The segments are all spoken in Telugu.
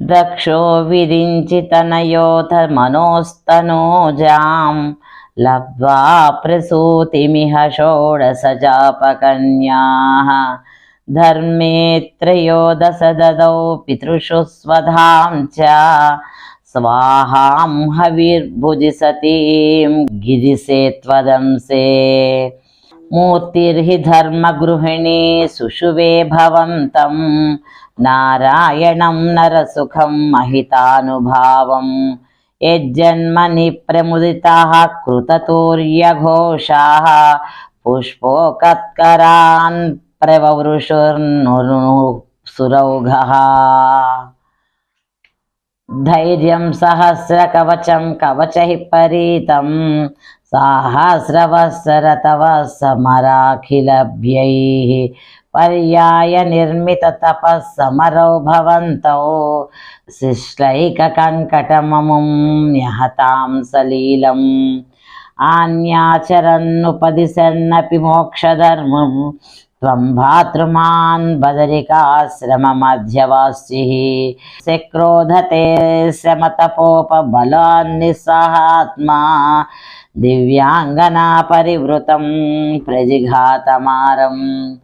దక్షో విరించి తనయోధ మనోస్తనోజాం లబ్ధ్వా ప్రసూతిమిహ షోడశజాపకన్యా. ధర్మే త్రయోదశ దదౌ పితృషు స్వధాం చ. స్వాహాం హవిర్భుజి సతీం గిరిసే త్వదంసే. మూర్తిర్హి ధర్మగృహిణీ సుషువే భవంతం. నారాయణం నరసుఖం మహితానుభావం. యజ్జన్మని ప్రముదితాः కృతతూర్యఘోషాः. పుష్పోకత్కరాన్ ప్రవవృషుర్ను సురౌఘः ధైర్యం సహస్రకవచం కవచ పరీతం. సాహస్రవత్సరతవ సమరాఖిలభ్యై. పర్యాయ నిర్మిత తపస్సమరౌ భవంతౌ. శిష్లైకకంకటమముం న్యహతాం సలీలం. ఆన్యాచరన్నుపదిశన్నపి మోక్షధర్మం. త్వం భాతృమాన్ బదరికాశ్రమమధ్యవాస్యः. శక్రోధతే శ్రమతపోపబలాన్నిస్సహాత్మా దివ్యాంగనా పరివృతం ప్రజిఘాతమారం.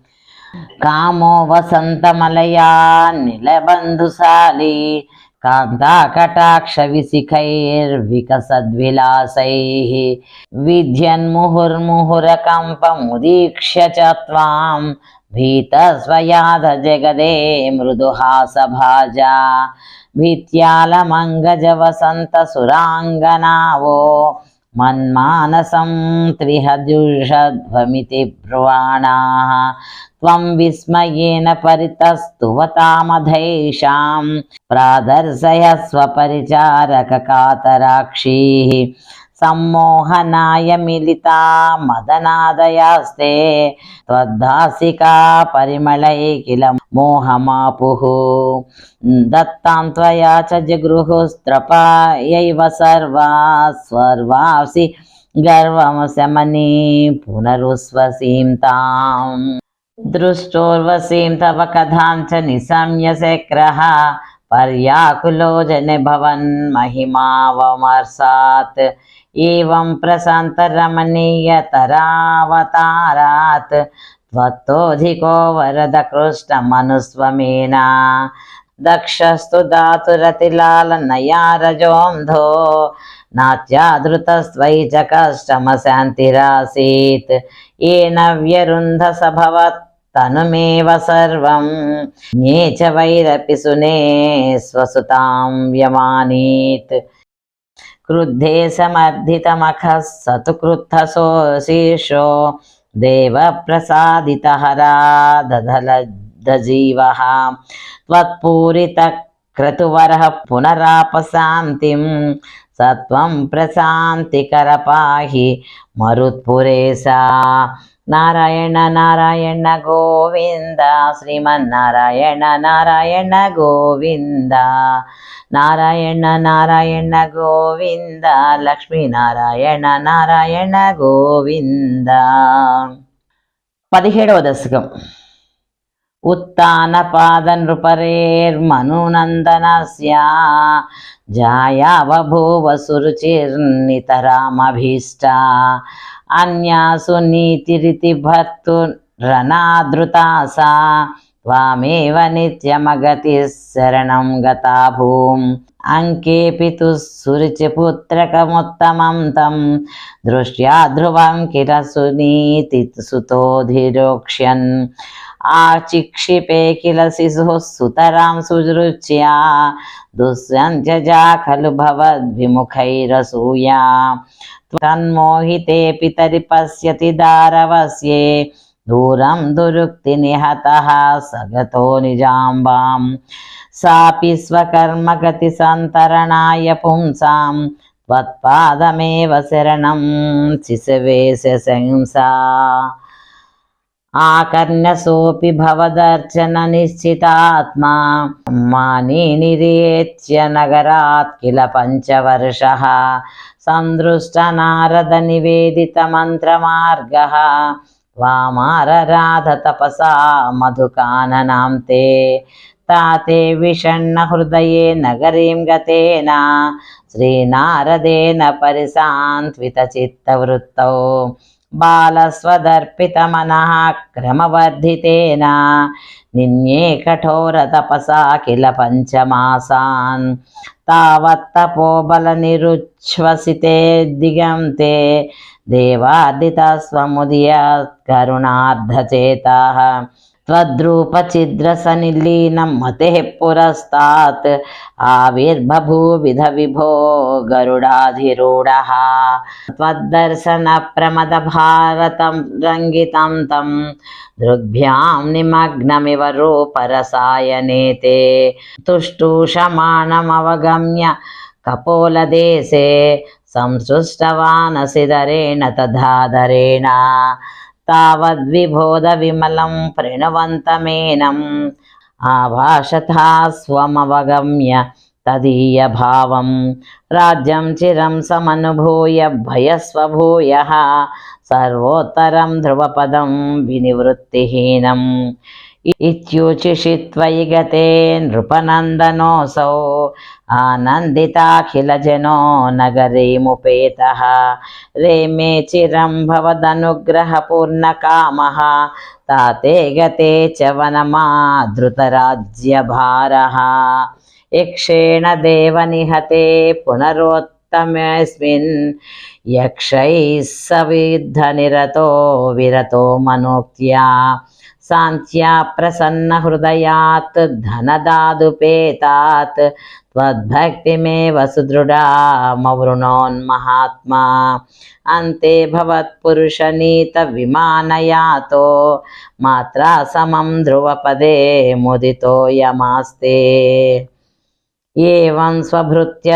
కామో వసంతమలయా నిలబంధుశాలి కాంతాకటాక్ష విశిఖైర్వికసద్విలాసై విధ్యన్ముహుర్ముహురకంపముదీక్ష్య చ త్వాం భీతస్వయాధ జగదే మృదుహాసభాజా. భీత్యాలమంగజ వసంత సురాంగనావో. मन्मानसं त्रिहजुषध्वमिति ब्रुवाणाः त्वं विस्मयेन परितस्तुवतामधैषां प्रादर्शय स्वपरिचारककातराक्षीः सम्मोहनाय मिलिता मदनादयास्ते त्वद्दासिका परिमलै किल मोहमापुः दत्तां त्वया च जगृहुस्त्रपायैव सर्वा स्वर्वासि गर्वं शमनी पुनरुस्वसीं ताम् दृष्टोर्वशीं तव कथां च निशम्य शक्रः పర్యాకులో జనభవన్ మహిమావమర్సాత్. ఏం ప్రశాంతరమణీయతరావతారాత్. త్వత్తోధికో వరద కృష్ణమనుస్వమేనా దక్షస్తు దాతురతిలాలనయారజోంధో. నాత్యాదృతస్వై చ కష్టమశాంతిరాసీత్. ఏ నవ్యరుంధ సభవత్ తనుమేవ సర్వం. నే చ వైరపి సునే స్వసుతాం వ్యమానీత్. క్రుద్ధే సమర్థితమఖ సతు క్రుద్ధశోశీర్షో దేవప్రసాదితహరా దధలద్ధజీవ. త్వత్పూరిత క్రతువరః పునరాపశాంతిం. సత్వం ప్రశాంతికర పాహి మరుత్పురేశా. నారాయణ నారాయణ గోవింద. శ్రీమన్నారాయణ నారాయణ గోవింద. నారాయణ నారాయణ గోవింద. లక్ష్మీనారాయణ నారాయణ గోవింద. పదిహేడవ దశకం. ఉత్తానపాద నృపరేర్మనునందనస్య జాయావభూవ సురుచిర్నితరామభీష్టా. అన్యాసు నీతిరితి భర్తు రణాదృతా సా. త్వామేవ నిత్యమగతి శరణం గతా భూమ్ అంకేపి సురిచిపుత్రకముత్తమం తం దృష్ట్యా ధ్రువం కిర సునీతి సుతోధిరోక్ష్యన్. आचिक्षिपे किल शिशु सुतरा सुरुच्या दुस्सञ्जजा खलु भवद्विमुखैरसूया। तन्मोहिते पितरिपश्यति दारवस्ये। दूरं दुरुक्तिनिहतः सगतो निजाम्बां सापि स्वकर्मगतिसन्तरणाय पुंसां त्वत्पादमेव शरणं शिशवे शशंसा। आकर्ण्यसोऽपि भवदर्चननिश्चितात्मा मानी निरेत्य नगरात् किल पञ्चवर्षः सन्दृष्टनारदनिवेदितमन्त्रमार्गः वामारराध तपसा मधुकाननां ते ताते विषण्णहृदये नगरीं गतेन श्रीनारदेन परिसान्त्वितचित्तवृत्तौ बालस्वदर्पितमनः क्रमवर्धितेन निन्ये कठोरतपसा किल पञ्चमासान् तावत्तपोबलनिरुच्छ्वसिते दिगन्ते देवादितस्वमुदीय करुणार्धचेताः त्वद्रूपचिद्रसनिलीनं मतेः पुरस्तात्। आविर्बभूविध विभो गरुडाधिरूढः त्वद्दर्शनप्रमदभारतं रङ्गितं तं दृग्भ्यां निमग्नमिव रूपरसायने ते तुष्टूषमाणमवगम्य कपोलदेशे संसृष्टवानसिधरेण तथाधरेण तावद्विबोधविमलं प्रणवन्तमेनम् आभाषथा स्वमवगम्य तदीयभावं राज्यं चिरं समनुभूय भयस्वभूयः सर्वोत्तरं ध्रुवपदं विनिवृत्तिहीनम् इत्युचिषि त्वयि गते नृपनन्दनोऽसौ आनन्दिताखिलजनो नगरीमुपेतः रेमे चिरं भवदनुग्रहपूर्णकामः। ताते गते च वनमाधृतराज्यभारः। यक्षेण देवनिहते पुनरोत्तमेऽस्मिन् यक्षैः सविद्धनिरतो विरतो मनोक्त्या। शान्त्या प्रसन्नहृदयात् धनदादुपेतात् त्वद्भक्तिमेव सुदृढामवृणोन्महात्मा अन्ते भवत्पुरुषनीतविमानयातो मात्रा समं ध्रुवपदे मुदितो यमास्ते एवं स्वभृत्य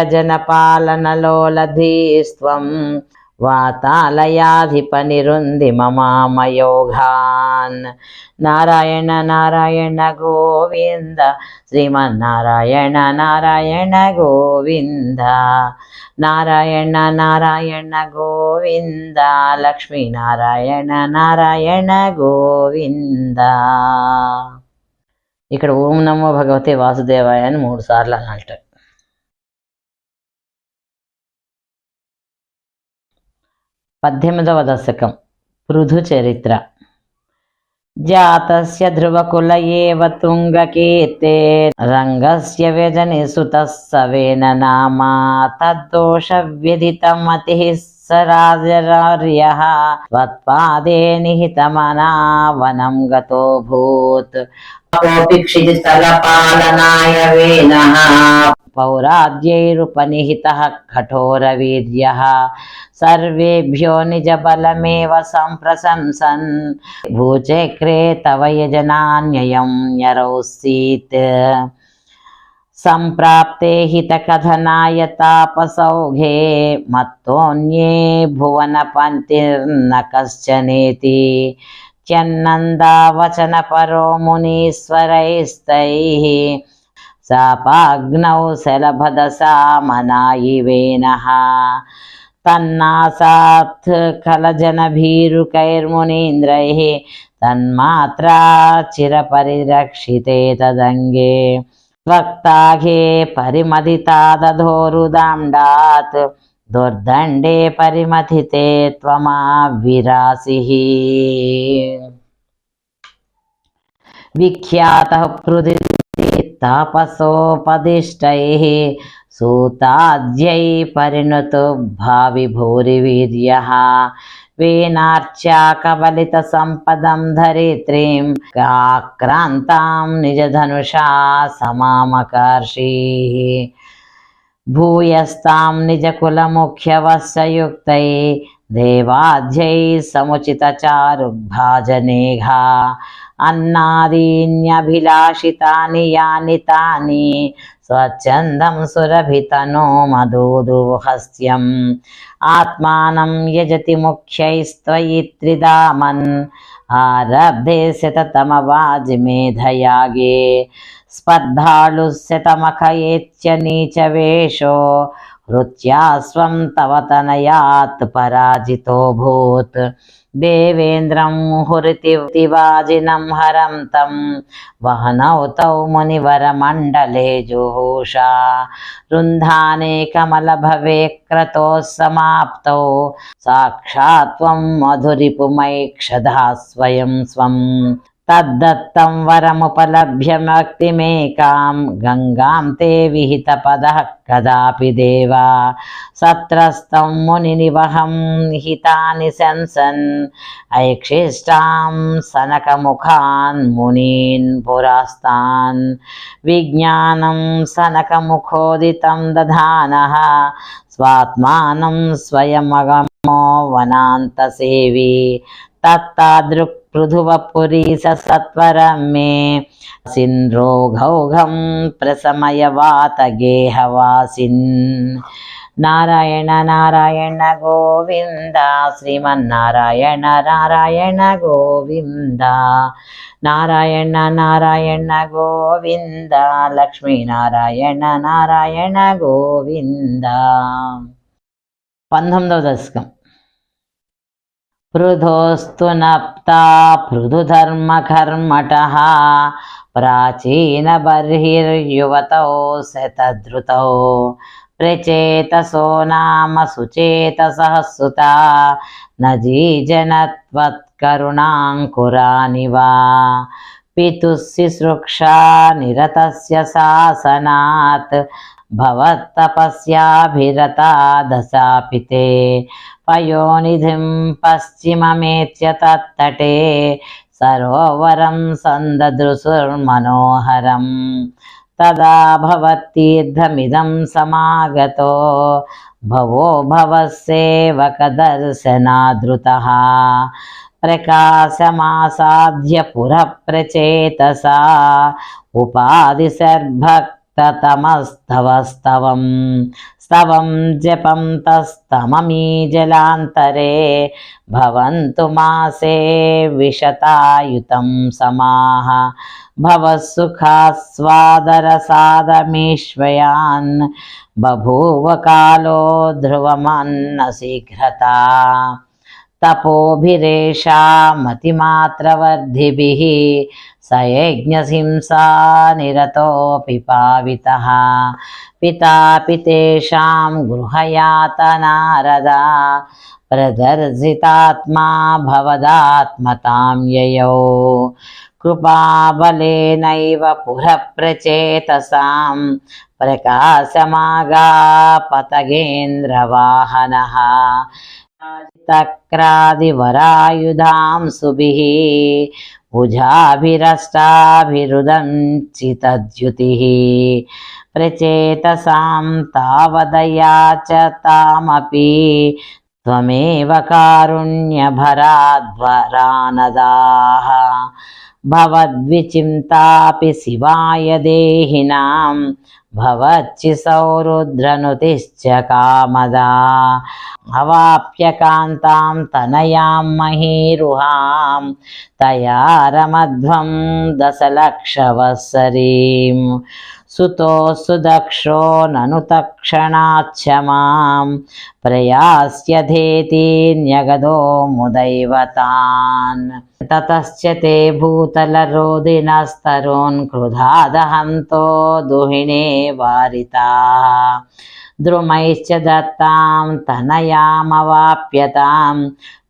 వాతాలయాధిపనిరుంది మమామయోగాన్. నారాయణ నారాయణ గోవింద. శ్రీమన్నారాయణ నారాయణ గోవింద. నారాయణ నారాయణ గోవింద. లక్ష్మీనారాయణ నారాయణ గోవింద. ఇక్కడ ఓం నమో భగవతి వాసుదేవాయ అని మూడు సార్లు అని అంటారు పద్దెనిమిదవ దశకం. పృథు చరిత్ర. జాతస్య ధ్రువకుల ఏవ తుంగకీర్తే రంగస్య వ్యజని సుతః సవేన నామా తద్దోష వ్యధితమతి సరాజరార్య త్వత్పాదే నిహితమనావనం గతో భూత్ కోపి పాలనాయ వేణ पौराद्यैरुपनिहितः कठोरवीर्यः। सर्वेभ्यो निजबलमेव सम्प्रशंसन्। भूचक्रे तव यजनान्ययं न्यरौसीत्। सम्प्राप्ते हितकथनाय तापसौघे मत्तोऽन्ये भुवनपन्तिर्न कश्चनेति च्यन्नन्दावचनपरो मुनीश्वरैस्तैः। शापाग्नौ शलभदशा मनायिवेनः तन्नासात् खलजनभीरुकैर्मुनीन्द्रैः तन्मात्रा चिरपरिरक्षिते तदङ्गे। वक्ताघे परिमथितादधोरुदाण्डात् दुर्दण्डे परिमथिते त्वमाविरासिः। विख्यातः पृथि तापसोपदिष्टैः सूताद्यै परिणुतो भावि भूरिवीर्यः। वेनार्च्या कबलितसम्पदं धरित्रीं आक्रान्तां निजधनुषा समामकर्षीः। भूयस्तां निजकुलमुख्यवस्य युक्तै देवाध्यैः समुचितचारुभाजनेघा। అన్నాదీన్యభిలాషితాని యాని తాని స్వచ్ఛందం సురభితనో మధూదుహస్యం ఆత్మానం యజతి ముఖ్యైస్త్వయి త్రిదామన్. ఆరబ్ధే శతతమవాజిమేధయాగే స్పర్ధాళు శతమఖయేత్య నీచవేషో स्वं तव तनयात् पराजितोऽभूत्। देवेन्द्रं मुहुरिति वाजिनं हरं तं वहनौ तौ मुनिवरमण्डले जुहूषा। रुन्धाने कमलभवे क्रतोः समाप्तौ साक्षात् त्वं मधुरिपुमैक्षधा स्वयं स्वम्। తద్దత్తం వరముపలభ్య మక్తిమేకాం గంగాం తే విహిత పద కదాపి దేవా. సత్రస్తం మునినివహం హితాని శంసన్ ఐక్షిష్టాం సనకముఖాన్ మునీన్ పురాస్తాన్. విజ్ఞానం సనకముఖోదితం దధాన స్వాత్మానం స్వయమగమో వనాంతసేవి. తత్తాదృక్ పృథువపురీస సత్వరం మే సిన్రో గౌఘం ప్రసమయ వాత గేహవాసిన్ నారాయణ నారాయణ గోవింద శ్రీమన్నారాయణ నారాయణ గోవింద నారాయణ నారాయణ గోవింద లక్ష్మీనారాయణ నారాయణ గోవింద పంతొమ్మిదవ దశకం పృథోస్తు నప్తా ప్రాచీన ప్రాచీనబర్హిర్యువతौ శతధృతौ ప్రచేతసో నామ సుచేతసः సుతా నజీజనత్వత్కరుణాంకురాని శాసనాత్ పితుः శుశ్రూషా నిరతస్య శాసనాత్ భవత్తపస్యాభిరతా దశాపి తే పయోనిధిం పశ్చిమమేత్య తత్తటే సరోవరం సందదృశుర్మనోహరం తదా భవత్తీర్థమిదం సమాగతో భవో భవసేవకదర్శనాదృతः ప్రకాశమాసాద్య ततमस्तव स्तवं स्तवं जपं तस्तममीजलान्तरे भवन्तु मासे विशतायुतं समाः। भवत्सुखास्वादरसादमीश्वयान्। बभूव कालो ध्रुवमन्नशीघ्रता तपोभिरेषा मतिमात्रवर्धिभिः తపోభిరేషా మతిమాత్రవర్ధిభిः స యజ్ఞసింసా నిరతోऽపి పావితः పితాపి తేషాం గృహయాతనారదా ప్రదర్శితాత్మా భవదాత్మతాం యయౌ కృపాబలేనైవ పురప్రచేతసాం ప్రకాశమాగాపతగేంద్రవాహనः తక్రాదివరాయుధాం भुजाभिरष्टाभिरुदञ्चितद्युति प्रचेतसां तावदया च तामपि त्वमेव कारुण्यभराद्वरानदाः భవద్విచింతాపి శివాయ దేహినాం భవచ్చి సౌరుద్రనుతిశ్చ కామదా అవాప్యకాంతాం తనయాం మహీరుహాం తయారమధ్వం దశలక్షవత్సరీం सुतोऽसु दक्षो ननु तत्क्षणाच्छ माँ प्रयास्यधेति न्यगदो मुदैवतान्। ततश्च ते भूतलरोदिनस्तरोन् क्रुधादहन्तो दुहिने वारिताः। द्रुमैश्च दत्तां तनयामवाप्यतां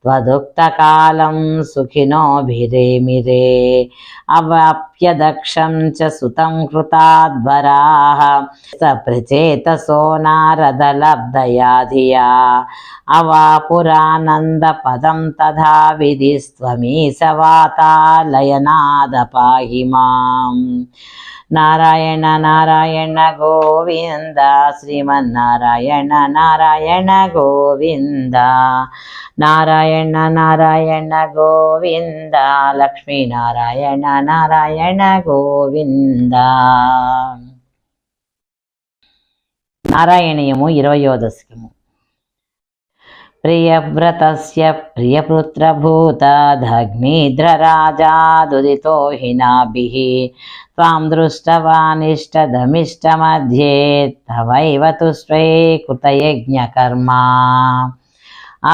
त्वदुक्तकालं सुखिनोभिरेमिरे अवाप्य दक्षं च सुतं कृताध्वराः स प्रचेतसो नारदलब्धया धिया अवापुरानन्दपदं तथा विधिस्त्वमीशवातालयनाद पाहि माम् నారాయణ నారాయణ గోవింద శ్రీమన్నారాయణ నారాయణ గోవింద నారాయణ నారాయణ గోవింద లక్ష్మీనారాయణ నారాయణ గోవింద. నారాయణీయము ఇరవయో దశకము. प्रियव्रतस्य प्रियपुत्रभूतादग्निध्रराजादुदितो हिनाभिः त्वां दृष्टवानिष्टधमिष्टमध्ये तवैव तुष्टे कृतयज्ञकर्मा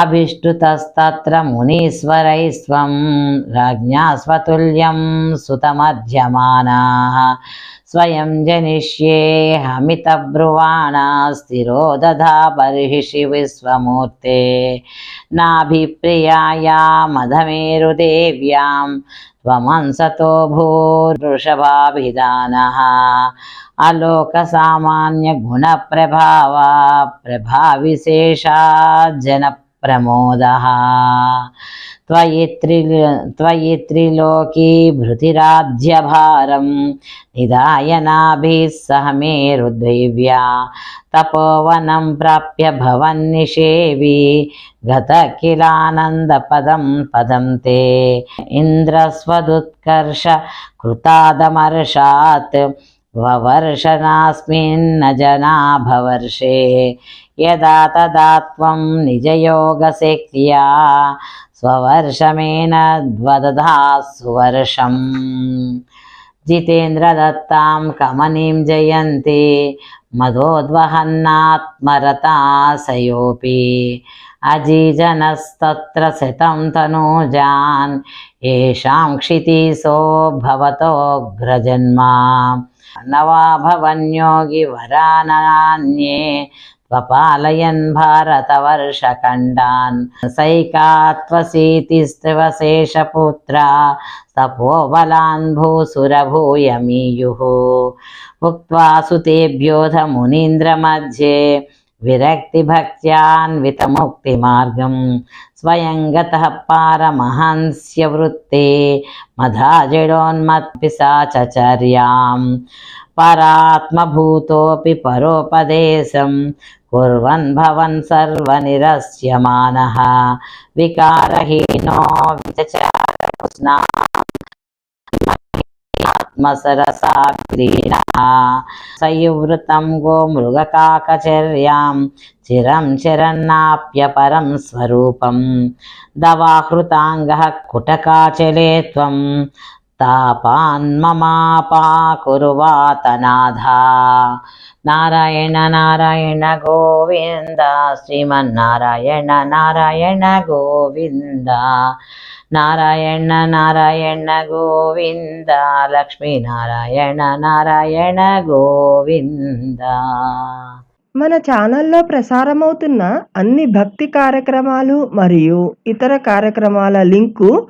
अभिष्टुतस्तत्र मुनीश्वरैस्त्वं राज्ञा स्वतुल्यं सुतमध्यमानाः स्वयं जनिष्ये जनिष्येऽहमितब्रुवाणा स्थिरो दधा बर्हिषि विश्वमूर्ते। नाभिप्रियायामधमेरुदेव्यां त्वमंसतो भूर्वृषभाभिदानः अलोकसामान्यगुणप्रभावा प्रभाविशेषाज्जनप्रमोदः जनप्रमोदः त्वयि त्रि त्वयि त्रिलोकी भृतिराध्यभारं निधाय नाभिः सह मेरुद्दैव्या तपोवनं प्राप्य भवन्निषेवि गत किलानन्दपदं पदं ते इन्द्रस्वदुत्कर्ष कृतादमर्षात् ववर्षनास्मिन्न जनाभवर्षे। यदा तदा त्वं निजयोगशक्त्या स्ववर्षमेन द्वदधा सुवर्षम्। जितेन्द्रदत्तां कमनीं जयन्ती मदोद्वहन्नात्मरता सयोऽपि अजीजनस्तत्र शतं तनूजान्, येषां क्षितिसो भवतोऽग्रजन्मा न वा भवन्योगिवराननान्ये त्वपालयन् भारतवर्षखण्डान् सैकात्वसीतिस्त्वशेषपुत्रा तपोबलान् भूसुरभूयमीयुः उक्त्वा सुतेभ्योऽथ मुनीन्द्रमध्ये विरक्तिभक्त्यान्वितमुक्तिमार्गं स्वयं गतः पारमहंस्यवृत्ते मधाजडोन्मत्पिशाचर्यां పరాత్మభూతోపి పరోపదేశం కుర్వన్ భవన్ సర్వనిరస్యమాన. వికారహీనో విచచారకృష్ణ ఆత్మసరసాగ్రీణ సయువృతం గోమృగకాకచర్యాం చిరం చిరన్నాప్యపరం స్వరూపం. దవాహృతాంగ కుటకాచలే త్వం तापान्ममापाकुरुवातनाधा నారాయణ నారాయణ గోవింద శ్రీమన్నారాయణ నారాయణ గోవింద నారాయణ నారాయణ గోవింద లక్ష్మీనారాయణ నారాయణ గోవింద మన ఛానల్లో ప్రసారమవుతున్న అన్ని భక్తి కార్యక్రమాలు మరియు ఇతర కార్యక్రమాల లింకు